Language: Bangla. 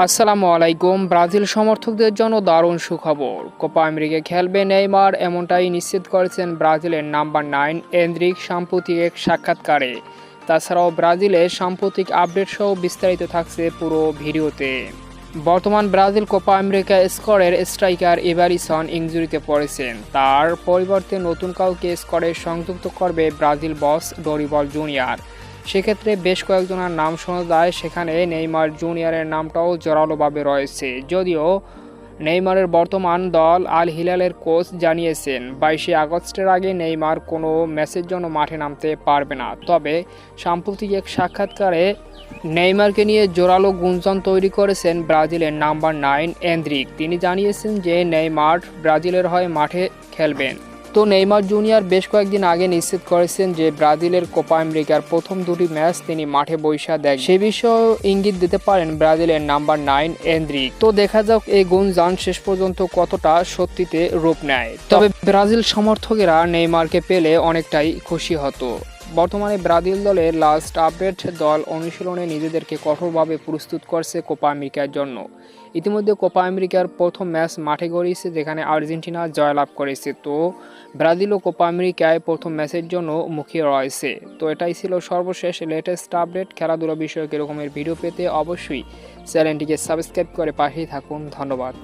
আসসালামু আলাইকুম। ব্রাজিল সমর্থকদের জন্য দারুণ সুখবর। কোপা আমেরিকা খেলবে নেইমার, এমনটাই নিশ্চিত করেছেন ব্রাজিলের নাম্বার নাইন এন্দ্রিক সাম্প্রতিক এক সাক্ষাৎকারে। তাছাড়াও ব্রাজিলের সাম্প্রতিক আপডেট সহ বিস্তারিত থাকছে পুরো ভিডিওতে। বর্তমান ব্রাজিল কোপা আমেরিকা স্কোরের স্ট্রাইকার এভারিসন ইঞ্জুরিতে পড়েছেন। তার পরিবর্তে নতুন কাউকে স্কোরে সংযুক্ত করবে ব্রাজিল বস ডরিবল জুনিয়র। সেক্ষেত্রে বেশ কয়েকজনের নাম শোনা যায়। সেখানে নেইমার জুনিয়রের নামটাও জোরালোভাবে রয়েছে। যদিও নেইমারের বর্তমান দল আল হিলালের কোচ জানিয়েছেন, বাইশে আগস্টের আগে নেইমার কোনো ম্যাচের জন্য মাঠে নামতে পারবে না। তবে সাম্প্রতিক এক সাক্ষাৎকারে নেইমারকে নিয়ে জোরালো গুঞ্জন তৈরি করেছেন ব্রাজিলের নাম্বার নাইন এন্দ্রিক। তিনি জানিয়েছেন যে নেইমার ব্রাজিলের হয়ে মাঠে খেলবেন। তো নেইমার জুনিয়র বেশ কয়েকদিন আগে নিশ্চিত করেছেন যে ব্রাজিলের কোপা আমেরিকার প্রথম দুটি ম্যাচ তিনি মাঠে বৈশা দেখ সে বিষয়েও ইঙ্গিত দিতে পারেন ব্রাজিলের নাম্বার নাইন এন্দ্রিক। তো দেখা যাক এই যান শেষ পর্যন্ত কতটা সত্যিতে রূপ নেয়। তবে ব্রাজিল সমর্থকেরা নেইমারকে পেলে অনেকটাই খুশি হতো। বর্তমানে ব্রাজিল দলের লাস্ট আপডেট দল অনুশীলনে নিজেদেরকে কঠোরভাবে প্রস্তুত করছে কোপা আমেরিকার জন্য। ইতিমধ্যে কোপা আমেরিকার প্রথম ম্যাচ মাঠে গড়িয়েছে, যেখানে আর্জেন্টিনা জয়লাভ করেছে। তো ব্রাজিলও কোপা আমেরিকায় প্রথম ম্যাচের জন্য মুখিয়ে রয়েছে। তো এটাই ছিল সর্বশেষ লেটেস্ট আপডেট খেলাধুলা বিষয়ক এরকমের ভিডিও পেতে অবশ্যই চ্যানেলটিকে সাবস্ক্রাইব করে পাশেই থাকুন। ধন্যবাদ।